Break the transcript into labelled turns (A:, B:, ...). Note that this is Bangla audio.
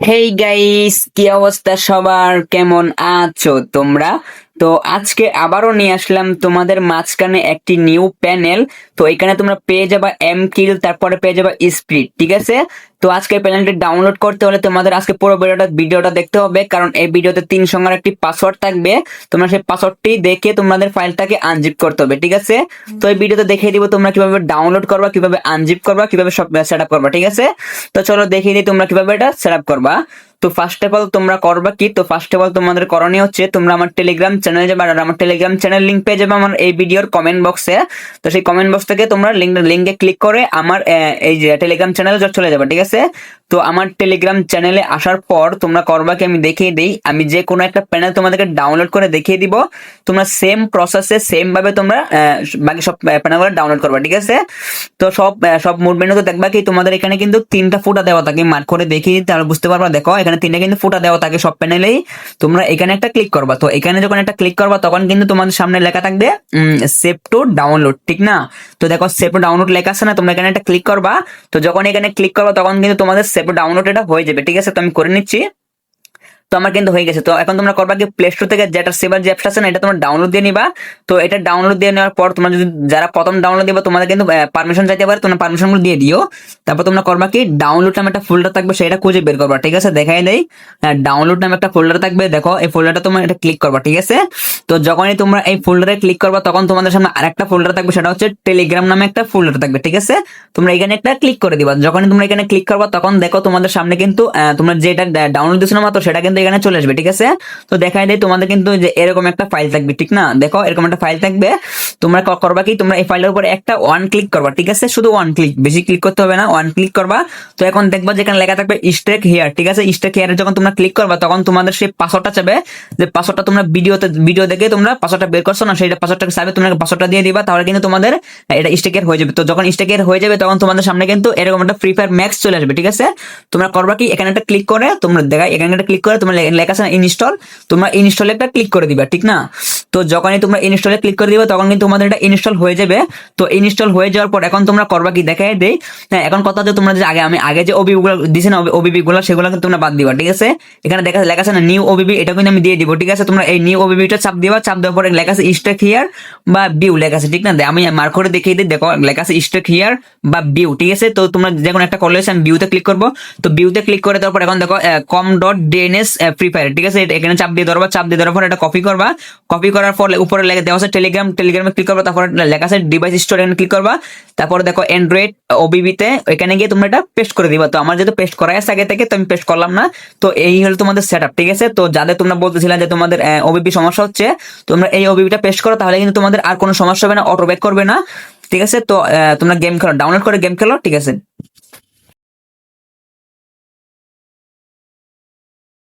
A: হেই গাইস কি অবস্থা সবার? কেমন আছো তোমরা? তো আজকে আবারও নিয়ে আসলাম তোমাদের মাঝখানে একটি নিউ প্যানেল। তো এখানে তোমরা পেয়ে যাবা এম কিল তারপরে পেয়ে যাবা স্প্রিট ঠিক আছে? তো আজকে প্যানেলটি ডাউনলোড করতে হলে তোমাদের আজকে পুরো ভিডিওটা ভিডিওটা দেখতে হবে, কারণ এই ভিডিওতে তিন সংখ্যার একটি পাসওয়ার্ড থাকবে। তোমরা সেই পাসওয়ার্ডটি দেখে তোমাদের ফাইলটাকে আনজিপ করতে হবে, ঠিক আছে? তো এই ভিডিওতে দেখিয়ে দিব তোমরা কীভাবে ডাউনলোড করবা, কীভাবে আনজিপ করবা, কীভাবে সব সেট করবা, ঠিক আছে? তো চলো দেখিয়ে দিই তোমরা কীভাবে এটা সেট করবা। তো ফার্স্ট অফ অল তোমরা করবা কি? তো ফার্স্ট অফ অল তোমাদের করণীয় হচ্ছে, তোমরা আমার টেলিগ্রাম চ্যানেলে যাবে আর আমার টেলিগ্রাম চ্যানেল লিঙ্ক পেয়ে যাবে আমার এই ভিডিওর কমেন্ট বক্সে তো সেই কমেন্ট বক্স থেকে তোমরা লিঙ্ক লিঙ্কে ক্লিক করে আমার এই যে টেলিগ্রাম চ্যানেলে চলে যাবে, ঠিক আছে? তো আমার টেলিগ্রাম চ্যানেলে আসার পর তোমরা করবা কি আমি দেখিয়ে দিই। আমি যে কোনো একটা প্যানেল তোমাদেরকে ডাউনলোড করে দেখিয়ে দিব। তোমরা সেম প্রসেসে সেম ভাবে তোমরা বাকি সব প্যানেলগুলো ডাউনলোড করবা, ঠিক আছে? তো সব সব মুভমেন্ট তো দেখবা কি তোমাদের এখানে কিন্তু তিনটা ফুটা দেওয়া থাকে। মার্ক করে দেখিয়ে তাহলে বুঝতে পারবা, দেখো, এখানে তিনটা কিন্তু ফুটা দেওয়া থাকে সব প্যানেলেই তোমরা এখানে একটা ক্লিক করবা। তো এখানে যখন একটা ক্লিক করবা, তখন কিন্তু তোমাদের সামনে লেখা থাকবে সেভ টু ডাউনলোড ঠিক না? তো দেখো সেভ টু ডাউনলোড লেখা আছে না, তোমরা এখানে একটা ক্লিক করবা। তো যখন এখানে ক্লিক করবা, তখন কিন্তু তোমাদের সেভ ডাউনলোড এটা হয়ে যাবে। ঠিক আছে তো আমি করে নিচ্ছি। তো আমার কিন্তু হয়ে গেছে। তো এখন তোমরা করবা কি প্লে স্টোর থেকে যেটা সেভার যে অ্যাপসটা আছে না, এটা তোমরা ডাউনলোড দিয়ে নিবা। তো এটা ডাউনলোড দিয়ে নেওয়ার পর তোমরা যদি যারা প্রথম ডাউনলোড দিবা, তোমাদের কিন্তু পারমিশন চাইতে পারে, তোমরা পারমিশনগুলো দিয়ে দিও। তারপর তোমরা করবা কি ডাউনলোড নামে একটা ফোল্ডার থাকবে, সেটা খুঁজে বের করবা, ঠিক আছে? দেখাই দেই। ডাউনলোড নামে একটা ফোল্ডার থাকবে, দেখো, এই ফোল্ডারটা তোমরা এটা ক্লিক করবা, ঠিক আছে? তো যখনই তোমরা এই ফোল্ডারে ক্লিক করবা, তখন তোমাদের সামনে আরেকটা ফোল্ডার থাকবে, সেটা হচ্ছে টেলিগ্রাম নামে একটা ফোল্ডার থাকবে, ঠিক আছে? তোমরা এখানে একটা ক্লিক করে দিবা। যখনই তোমরা এখানে ক্লিক করবা, তখন দেখো তোমাদের সামনে কিন্তু তোমরা যেটা ডাউনলোড দিচ্ছ না মাত্র, সেটা কিন্তু এখানে চলে আসবে, ঠিক আছে? তো দেখাই দেয় তোমাদের কিন্তু যে এরকম একটা ফাইল থাকবে, ঠিক না? দেখো, এরকম একটা ফাইল থাকবে। তোমরা করবা কি, তোমরা এই ফাইলের উপরে একটা ওয়ান ক্লিক করবা, ঠিক আছে? শুধু ওয়ান ক্লিক বেশি ক্লিক করতে হবে না ওয়ান ক্লিক করবা। তো এখন দেখবা যেখানে লেখা থাকবে স্টেক হেয়ার ঠিক আছে? স্টেক হেয়ারে যখন তোমরা ক্লিক করবা, তখন তোমাদের সেই পাসওয়ার্ডটা চাবে। যে পাসওয়ার্ডটা তোমরা ভিডিওতে ভিডিও দেখে তোমরা পাসওয়ার্ডটা বের করছ না সেইটা পাসওয়ার্ডটা চাবে তোমরা পাসওয়ার্ডটা দিয়ে দিবা, তাহলে কিন্তু তোমাদের এটা স্টেকের হয়ে যাবে। তো যখন স্টেকের হয়ে যাবে, তখন তোমাদের সামনে কিন্তু এরকম একটা ফ্রি ফায়ার ম্যাক্স চলে আসবে, ঠিক আছে? তোমরা করবা কি, এখানে একটা ক্লিক করে, তোমরা দেখা এখানে একটা ক্লিক করে তোমরা লেখা আছে ইনস্টল তোমরা ইনস্টলে একটা ক্লিক করে দিবা, ঠিক না? তো যখনই তোমরা ইনস্টলে ক্লিক করে দিবা, তখন কিন্তু তোমাদের এটা ইনস্টল হয়ে যাবে। তো ইনস্টল হয়ে যাওয়ার পর এখন তোমরা করবা কি? দেখাই দেই। হ্যাঁ এখন কথা হচ্ছে তোমরা যে আগে, আমি আগে যে ওবিবি গুলো দিছে না ওবিবি গুলো, সেগুলো কিন্তু তোমরা বাদ দিবা, ঠিক আছে? এখানে দেখা, লেখা আছে না নিউ ওবিবি এটা কিন্তু আমি দিয়ে দিব, ঠিক আছে? তোমরা এই নিউ ওবিবিটা চাপ দিবা, চাপ দেওয়ার পরে লেখা আছে স্টেক হিয়ার বা বিউ লেখা আছে, ঠিক না? আমি মার্ক করে দেখিয়ে দিই, দেখো, লেখা আছে স্টেক হিয়ার বা বিউ ঠিক আছে? তো তোমরা যখন একটা কল আমি বিউতে ক্লিক করব। তো বিউতে ক্লিক করে দেওয়ার পর এখন দেখো কম ডট ডিএনএস ফ্রি ফায়ার ঠিক আছে? এখানে চাপ দিয়ে ধরবা, চাপ দিয়ে দেওয়ার পর এটা কপি করবা। কপি করার পর উপরে লেখা দেওয়া আছে টেলিগ্রাম টেলিগ্রামে ক্লিক করবা, তারপর লেখা আছে ডিভাইস স্টোর এখানে ক্লিক করবা। তারপর দেখো অ্যান্ড্রয়েড ওবিবিতে এখানে গিয়ে তোমরা এটা পেস্ট করে দিবা। তো আমার যেহেতু পেস্ট করাই আছে আগে থেকে, তো আমি পেস্ট করলাম না। তো এই হলো তোমাদের সেট ঠিক আছে? তো যাদের তোমরা বলতেছিলা যে তোমাদের ওবিবি সমস্যা হচ্ছে, তোমরা এই ওবিবিটা পেস্ট করো, তাহলে কিন্তু তোমাদের আর কোনো সমস্যা হবে না অটো ব্যাক করবে না। ঠিক আছে? তো তোমরা গেম খেলো ডাউনলোড করে গেম খেলো, ঠিক আছে?